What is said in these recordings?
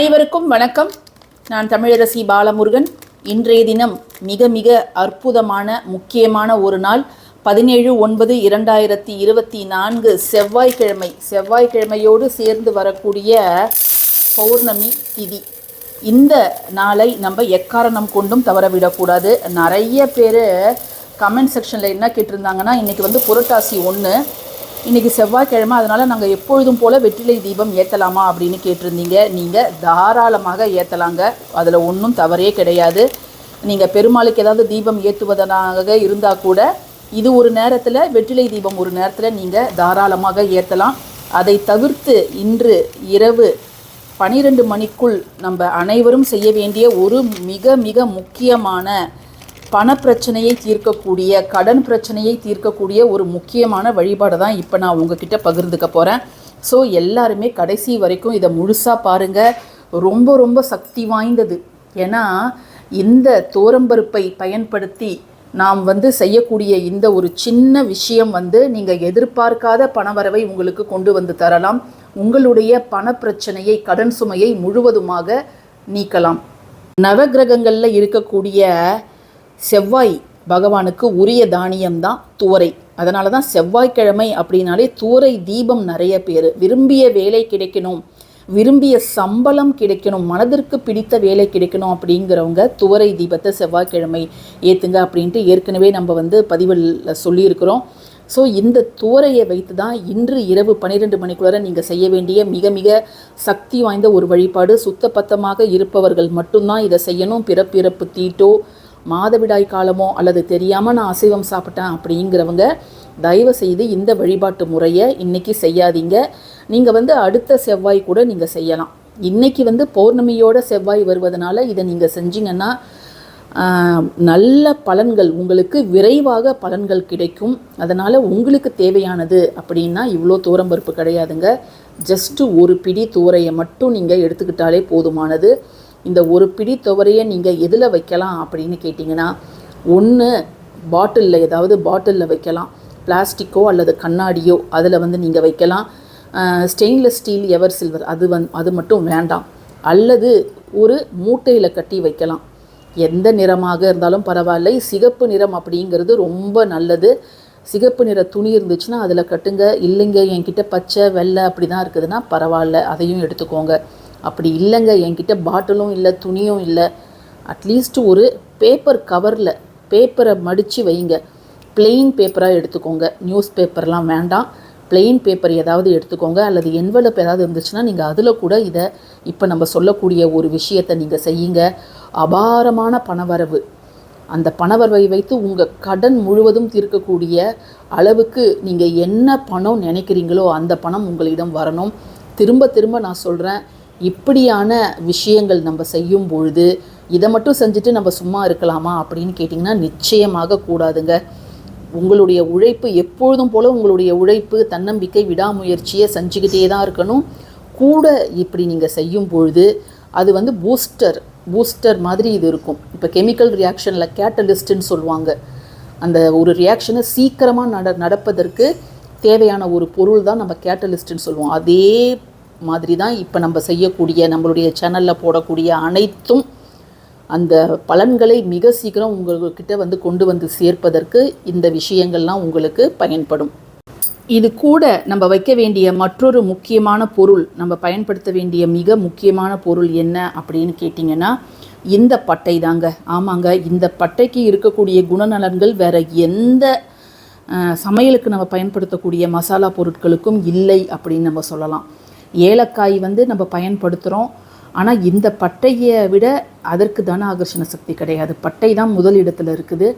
அனைவருக்கும் வணக்கம். நான் தமிழரசி பாலமுருகன். இன்றைய தினம் மிக மிக அற்புதமான முக்கியமான ஒரு நாள். பதினேழு ஒன்பது இரண்டாயிரத்தி இருபத்தி நான்கு செவ்வாய்க்கிழமை. செவ்வாய்க்கிழமையோடு சேர்ந்து வரக்கூடிய பௌர்ணமி திதி. இந்த நாளை நம்ம எக்காரணம் கொண்டும் தவறவிடக்கூடாது. நிறைய பேர் கமெண்ட் செக்ஷனில் என்ன கேட்டிருந்தாங்கன்னா இன்றைக்கி வந்து புரட்டாசி ஒன்று இன்றைக்கி செவ்வாய்க்கிழமை அதனால் நாங்கள் எப்பொழுதும் போல் வெற்றிலை தீபம் ஏற்றலாமா அப்படின்னு கேட்டிருந்தீங்க. நீங்கள் தாராளமாக ஏற்றலாங்க அதில் ஒன்றும் தவறே கிடையாது. நீங்கள் பெருமாளுக்கு ஏதாவது தீபம் ஏற்றுவதனாக இருந்தால் கூட இது ஒரு நேரத்தில் வெற்றிலை தீபம் ஒரு நேரத்தில் நீங்கள் தாராளமாக ஏற்றலாம் அதை தவிர்த்து இன்று இரவு பனிரெண்டு மணிக்குள் நம்ம அனைவரும் செய்ய வேண்டிய ஒரு மிக மிக முக்கியமான பணப்பிரச்சனையை தீர்க்கக்கூடிய கடன் பிரச்சனையை தீர்க்கக்கூடிய ஒரு முக்கியமான வழிபாடு தான் இப்போ நான் உங்ககிட்ட பகிர்ந்துக்க போகிறேன் ஸோ எல்லாருமே கடைசி வரைக்கும் இதை முழுசாக பாருங்கள் ரொம்ப ரொம்ப சக்தி வாய்ந்தது. ஏன்னா இந்த தோரம்பருப்பை பயன்படுத்தி நாம் வந்து செய்யக்கூடிய இந்த ஒரு சின்ன விஷயம் வந்து நீங்கள் எதிர்பார்க்காத பணவரவை உங்களுக்கு கொண்டு வந்து தரலாம். உங்களுடைய பணப்பிரச்சனையை கடன் சுமையை முழுவதுமாக நீக்கலாம். நவகிரகங்களில் இருக்கக்கூடிய செவ்வாய் பகவானுக்கு உரிய தானியம்தான் துவரை. அதனால தான் செவ்வாய்க்கிழமை அப்படின்னாலே துவரை தீபம் நிறைய பேர். விரும்பிய வேலை கிடைக்கணும். விரும்பிய சம்பளம் கிடைக்கணும். மனதிற்கு பிடித்த வேலை கிடைக்கணும் அப்படிங்கிறவங்க துவரை தீபத்தை செவ்வாய்க்கிழமை ஏற்றுங்க அப்படின்ட்டு ஏற்கனவே நம்ம வந்து பதிவில் சொல்லியிருக்கிறோம். ஸோ இந்த துவரையை வைத்து தான் இன்று இரவு பன்னிரெண்டு மணிக்குள்ளார நீங்கள் செய்ய வேண்டிய மிக மிக சக்தி வாய்ந்த ஒரு வழிபாடு. சுத்தபத்தமாக இருப்பவர்கள் மட்டும்தான் இதை செய்யணும். பிறப்பிறப்பு தீட்டோ மாதவிடாய் காலமோ அல்லது தெரியாமல் நான் அசைவம் சாப்பிட்டேன் அப்படிங்கிறவங்க தயவு செய்து இந்த வழிபாட்டு முறையை இன்றைக்கி செய்யாதீங்க. நீங்கள் வந்து அடுத்த செவ்வாய் கூட நீங்கள் செய்யலாம். இன்றைக்கி வந்து பௌர்ணமியோட செவ்வாய் வருவதனால இதை நீங்கள் செஞ்சீங்கன்னா நல்ல பலன்கள் உங்களுக்கு விரைவாக பலன்கள் கிடைக்கும். அதனால் உங்களுக்கு தேவையானது அப்படின்னா இவ்வளோ தூரம்பருப்பு கிடையாதுங்க. ஜஸ்ட்டு ஒரு பிடி தூரையை மட்டும் நீங்கள் எடுத்துக்கிட்டாலே போதுமானது. இந்த ஒரு பிடி துவரையை நீங்கள் எதில் வைக்கலாம் அப்படின்னு கேட்டிங்கன்னா ஒன்று பாட்டிலில் ஏதாவது பாட்டிலில் வைக்கலாம். பிளாஸ்டிக்கோ அல்லது கண்ணாடியோ அதில் வந்து நீங்கள் வைக்கலாம். ஸ்டெயின்லெஸ் ஸ்டீல் எவர் சில்வர் அது வந் அது மட்டும் வேண்டாம். அல்லது ஒரு மூட்டையில் கட்டி வைக்கலாம். எந்த நிறமாக இருந்தாலும் பரவாயில்லை. சிகப்பு நிறம் அப்படிங்கிறது ரொம்ப நல்லது. சிகப்பு நிற துணி இருந்துச்சுன்னா அதில் கட்டுங்க. இல்லைங்க என்கிட்ட பச்சை வெள்ளை அப்படி தான் இருக்குதுன்னா பரவாயில்ல. அதையும் எடுத்துக்கோங்க. அப்படி இல்லைங்க. என்கிட்ட பாட்டிலும் இல்லை துணியும் இல்லை. அட்லீஸ்ட் ஒரு பேப்பர் கவரில் பேப்பரை மடித்து வைங்க. பிளெயின் பேப்பராக எடுத்துக்கோங்க. நியூஸ் பேப்பர்லாம் வேண்டாம். பிளெயின் பேப்பர் ஏதாவது எடுத்துக்கோங்க. அல்லது என்வலப் ஏதாவது இருந்துச்சுன்னா நீங்கள் அதில் கூட இதை இப்போ நம்ம சொல்லக்கூடிய ஒரு விஷயத்தை நீங்கள் செய்யுங்க. அபாரமான பணவரவு. அந்த பணவரவை வைத்து உங்கள் கடன் முழுவதும் தீர்க்கக்கூடிய அளவுக்கு நீங்கள் என்ன பணம் நினைக்கிறீங்களோ அந்த பணம் உங்களிடம் வரணும். திரும்ப திரும்ப நான் சொல்கிறேன் இப்படியான விஷயங்கள் நம்ம செய்யும் பொழுது இதை மட்டும் செஞ்சுட்டு நம்ம சும்மா இருக்கலாமா அப்படின்னு கேட்டிங்கன்னா நிச்சயமாக கூடாதுங்க. உங்களுடைய உழைப்பு எப்பொழுதும் போல் உங்களுடைய உழைப்பு தன்னம்பிக்கை விடாமுயற்சியை செஞ்சுக்கிட்டே தான் இருக்கணும். கூட இப்படி நீங்கள் செய்யும் பொழுது அது வந்து பூஸ்டர் பூஸ்டர் மாதிரி இது இருக்கும். இப்போ கெமிக்கல் ரியாக்ஷனில் கேட்டலிஸ்ட்டுன்னு சொல்லுவாங்க. அந்த ஒரு ரியாக்ஷனை சீக்கிரமாக நட நடப்பதற்கு தேவையான ஒரு பொருள் தான் நம்ம கேட்டலிஸ்ட்டுன்னு சொல்லுவோம். அதே மாதிரி தான் இப்போ நம்ம செய்யக்கூடிய நம்மளுடைய சேனலில் போடக்கூடிய அனைத்தும் அந்த பலன்களை மிக சீக்கிரம் உங்கள்கிட்ட வந்து கொண்டு வந்து சேர்ப்பதற்கு இந்த விஷயங்கள்லாம் உங்களுக்கு பயன்படும். இது கூட நம்ம வைக்க வேண்டிய மற்றொரு முக்கியமான பொருள் நம்ம பயன்படுத்த வேண்டிய மிக முக்கியமான பொருள் என்ன அப்படின்னு கேட்டிங்கன்னா இந்த பட்டை தாங்க. ஆமாங்க இந்த பட்டைக்கு இருக்கக்கூடிய குணநலன்கள் வேறு எந்த சமையலுக்கு நம்ம பயன்படுத்தக்கூடிய மசாலா பொருட்களுக்கும் இல்லை அப்படின்னு நம்ம சொல்லலாம். ஏலக்காய் வந்து நம்ம பயன்படுத்துகிறோம் ஆனால் இந்த பட்டையை விட அதற்கு தான ஆகர்ஷண சக்தி கிடையாது. பட்டை தான் முதல் இடத்துல இருக்குது.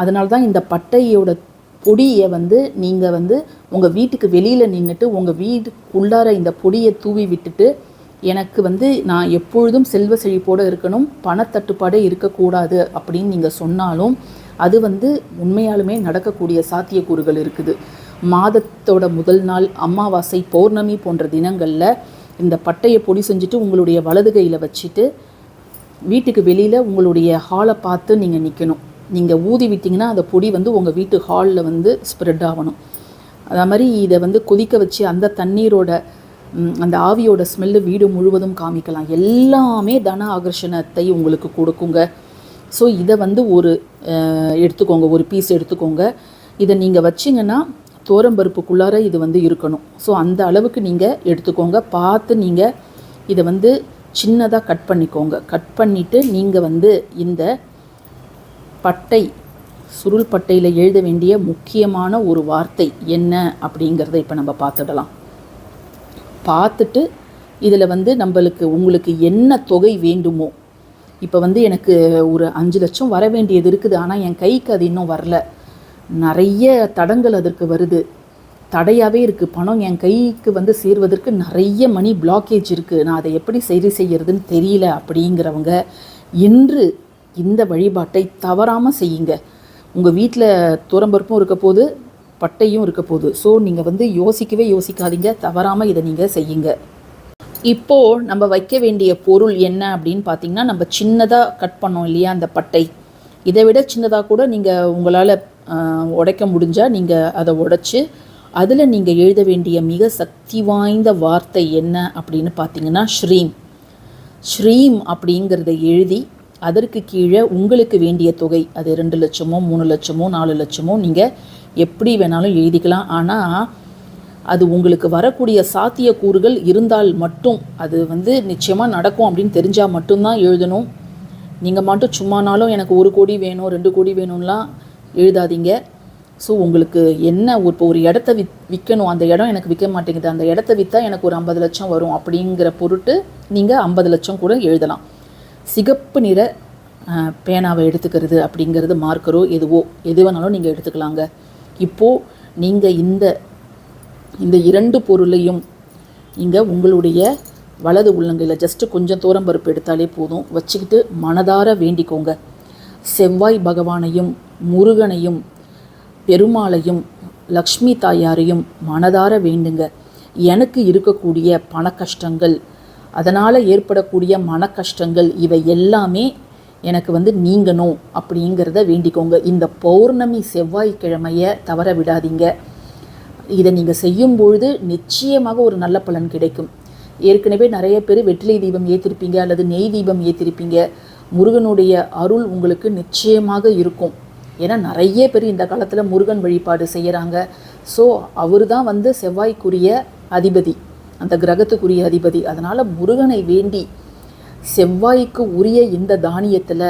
அதனால தான் இந்த பட்டையோட பொடியை வந்து நீங்கள் வந்து உங்கள் வீட்டுக்கு வெளியில் நின்றுட்டு உங்கள் வீட்டுக்குள்ளார இந்த பொடியை தூவி விட்டுட்டு எனக்கு வந்து நான் எப்பொழுதும் செல்வ செழிப்போடு இருக்கணும் பணத்தட்டுப்பாடே இருக்கக்கூடாது அப்படின்னு நீங்கள் சொன்னாலும் அது வந்து உண்மையாலுமே நடக்கக்கூடிய சாத்தியக்கூறுகள் இருக்குது. மாதத்தோட முதல் நாள் அமாவாசை பௌர்ணமி போன்ற தினங்களில் இந்த பட்டையை பொடி செஞ்சுட்டு உங்களுடைய வலது கையில் வச்சுட்டு வீட்டுக்கு வெளியில் உங்களுடைய ஹாலை பார்த்து நீங்கள் நிற்கணும் நீங்கள் ஊதி விட்டிங்கன்னா அந்த பொடி வந்து உங்கள் வீட்டு ஹாலில் வந்து ஸ்ப்ரெட் ஆகணும். அதே மாதிரி இதை வந்து கொதிக்க வச்சு அந்த தண்ணீரோட அந்த ஆவியோட ஸ்மெல்லு வீடு முழுவதும் காமிக்கலாம். எல்லாமே தன ஆகர்ஷணத்தை உங்களுக்கு கொடுக்குங்க. ஸோ இதை வந்து ஒரு எடுத்துக்கோங்க. ஒரு பீஸ் எடுத்துக்கோங்க. இதை நீங்கள் வச்சிங்கன்னா தோரம்பருப்புக்குள்ளார இது வந்து இருக்கணும். ஸோ அந்த அளவுக்கு நீங்கள் எடுத்துக்கோங்க. பார்த்து நீங்கள் இதை வந்து சின்னதாக கட் பண்ணிக்கோங்க. கட் பண்ணிவிட்டு நீங்கள் வந்து இந்த பட்டை சுருள் பட்டையில் எழுத வேண்டிய முக்கியமான ஒரு வார்த்தை என்ன அப்படிங்கிறத இப்போ நம்ம பார்த்துடலாம். பார்த்துட்டு இதில் வந்து நம்மளுக்கு உங்களுக்கு என்ன தொகை வேண்டுமோ இப்போ வந்து எனக்கு ஒரு அஞ்சு லட்சம் வர வேண்டியது இருக்குது. ஆனால் என் கைக்கு அது இன்னும் வரல. நிறைய தடங்கள் அதற்கு வருது. தடையாகவே இருக்குது பணம் என் கைக்கு வந்து சேர்வதற்கு நிறைய மணி பிளாக்கேஜ் இருக்குது நான் அதை எப்படி சரி செய்கிறதுன்னு தெரியல அப்படிங்கிறவங்க இன்று இந்த வழிபாட்டை தவறாமல் செய்யுங்க. உங்கள் வீட்டில் துரம்பருப்பும் இருக்க போது பட்டையும் இருக்க போகுது ஸோ நீங்கள் வந்து யோசிக்கவே யோசிக்காதீங்க. தவறாமல் இதை நீங்கள் செய்யுங்க. இப்போ நம்ம வைக்க வேண்டிய பொருள் என்ன அப்படின்னு பார்த்தீங்கன்னா நம்ம சின்னதாக கட் பண்ணோம் இல்லையா அந்த பட்டை. இதை விட சின்னதாக கூட நீங்கள் உங்களால் உடைக்க முடிஞ்சால் நீங்கள் அதை உடைச்சி அதில் நீங்கள் எழுத வேண்டிய மிக சக்தி வாய்ந்த வார்த்தை என்ன அப்படின்னு பார்த்தீங்கன்னா ஸ்ரீம். ஸ்ரீம் அப்படிங்கிறத எழுதி அதற்கு கீழே உங்களுக்கு வேண்டிய தொகை அது ரெண்டு லட்சமோ மூணு லட்சமோ நாலு லட்சமோ நீங்கள் எப்படி வேணாலும் எழுதிக்கலாம். ஆனால் அது உங்களுக்கு வரக்கூடிய சாத்தியக்கூறுகள் இருந்தால் மட்டும் அது வந்து நிச்சயமாக நடக்கும் அப்படின்னு தெரிஞ்சால் மட்டும்தான் எழுதணும். நீங்கள் மட்டும் சும்மானாலும் எனக்கு ஒரு கோடி வேணும் ரெண்டு கோடி வேணும்லாம் எழுதாதீங்க. ஸோ உங்களுக்கு என்ன ஒரு- இப்போ ஒரு இடத்த வித் விற்கணும் அந்த இடம் எனக்கு விற்க மாட்டேங்குது அந்த இடத்த விற்றா எனக்கு ஒரு ஐம்பது லட்சம் வரும் அப்படிங்கிற பொருட்டு நீங்கள் ஐம்பது லட்சம் கூட எழுதலாம். சிகப்பு நிற பேனாவை எடுத்துக்கிறது அப்படிங்கிறது மார்க்கரோ எதுவோ எது வேணாலும் நீங்கள் எடுத்துக்கலாங்க. இப்போது நீங்கள் இந்த இந்த இரண்டு பொருளையும் நீங்கள் உங்களுடைய வலது உள்ளங்கையில் ஜஸ்ட்டு கொஞ்சம் தூரம் பருப்பு எடுத்தாலே போதும். வச்சுக்கிட்டு மனதார வேண்டிக்கோங்க. செவ்வாய் பகவானையும் முருகனையும் பெருமாளையும் லக்ஷ்மி தாயாரையும் மனதார வேண்டுங்க. எனக்கு இருக்கக்கூடிய பண கஷ்டங்கள் அதனால் ஏற்படக்கூடிய மன கஷ்டங்கள் இவை எல்லாமே எனக்கு வந்து நீங்கணும் அப்படிங்கிறத வேண்டிக்கோங்க. இந்த பௌர்ணமி செவ்வாய்க்கிழமையை தவற விடாதீங்க. இதை நீங்கள் செய்யும் பொழுது நிச்சயமாக ஒரு நல்ல பலன் கிடைக்கும். ஏற்கனவே நிறைய பேர் வெற்றிலை தீபம் ஏற்றிருப்பீங்க அல்லது நெய் தீபம் ஏற்றிருப்பீங்க முருகனுடைய அருள் உங்களுக்கு நிச்சயமாக இருக்கும். ஏன்னா நிறைய பேர் இந்த காலத்தில் முருகன் வழிபாடு செய்கிறாங்க ஸோ அவர் தான் வந்து செவ்வாய்க்குரிய அதிபதி. அந்த கிரகத்துக்குரிய அதிபதி. அதனால் முருகனை வேண்டி செவ்வாய்க்கு உரிய இந்த தானியத்தில்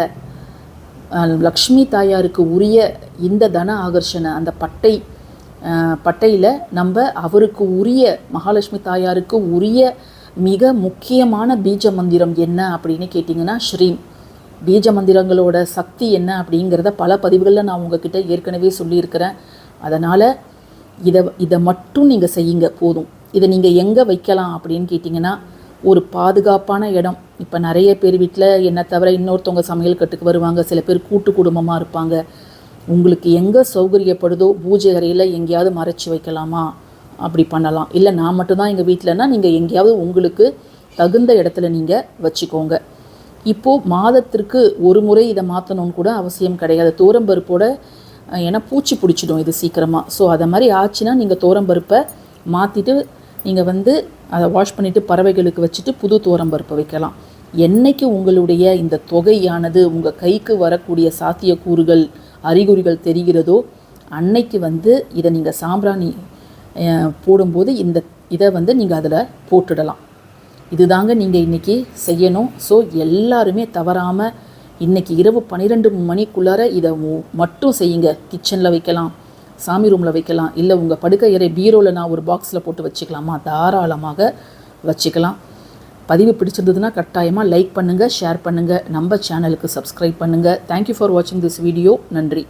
லக்ஷ்மி தாயாருக்கு உரிய இந்த தன ஆகர்ஷண அந்த பட்டை பட்டையில் நம்ம அவருக்கு உரிய மகாலட்சுமி தாயாருக்கு உரிய மிக முக்கியமான பீஜ மந்திரம் என்ன அப்படின்னு கேட்டிங்கன்னா ஸ்ரீம். பீஜ மந்திரங்களோட சக்தி என்ன அப்படிங்கிறத பல பதிவுகளில் நான் உங்ககிட்ட ஏற்கனவே சொல்லியிருக்கிறேன். அதனால் இதை இதை மட்டும் நீங்கள் செய்யுங்க போதும். இதை நீங்கள் எங்கே வைக்கலாம் அப்படின்னு கேட்டிங்கன்னா ஒரு பாதுகாப்பான இடம். இப்போ நிறைய பேர் வீட்டில் என்னை தவிர இன்னொருத்தவங்க சமையல் கட்டுக்கு வருவாங்க சில பேர் கூட்டு குடும்பமாக இருப்பாங்க. உங்களுக்கு எங்கே சௌகரியப்படுதோ பூஜை அறையில் எங்கேயாவது மறைச்சி வைக்கலாமா? அப்படி பண்ணலாம். இல்லை நான் மட்டும்தான் எங்கள் வீட்டிலனா நீங்கள் எங்கேயாவது உங்களுக்கு தகுந்த இடத்துல நீங்கள் வச்சுக்கோங்க. இப்போது மாதத்திற்கு ஒரு முறை இதை மாற்றணும்னு கூட அவசியம் கிடையாது. தோரம்பருப்போட ஏன்னா பூச்சி பிடிச்சிடும் இது சீக்கிரமாக ஸோ அதை மாதிரி ஆச்சுன்னா நீங்கள் தோரம்பருப்பை மாற்றிட்டு நீங்கள் வந்து அதை வாஷ் பண்ணிவிட்டு பறவைகளுக்கு வச்சுட்டு புது தோரம்பருப்பை வைக்கலாம். என்றைக்கு உங்களுடைய இந்த தொகையானது உங்கள் கைக்கு வரக்கூடிய சாத்தியக்கூறுகள் அறிகுறிகள் தெரிகிறதோ அன்னைக்கு வந்து இதை நீங்கள் சாம்பிராணி போடும்போது இந்த இதை வந்து நீங்கள் அதில் போட்டுடலாம். இதுதாங்க நீங்கள் இன்றைக்கி செய்யணும். ஸோ எல்லாருமே தவறாமல் இன்றைக்கி இரவு பன்னிரெண்டு மணிக்குள்ளார இதை மட்டும் செய்யுங்க. கிச்சனில் வைக்கலாம் சாமி ரூமில் வைக்கலாம் இல்லை உங்கள் படுக்கை இறை பீரோவில் நான் ஒரு பாக்ஸில் போட்டு வச்சுக்கலாமா? தாராளமாக வச்சுக்கலாம். பதிவு பிடிச்சிருந்ததுன்னா கட்டாயமாக லைக் பண்ணுங்கள் ஷேர் பண்ணுங்கள் நம்ம சேனலுக்கு சப்ஸ்கிரைப் பண்ணுங்கள் தேங்க்யூ ஃபார் வாட்சிங் திஸ் வீடியோ நன்றி.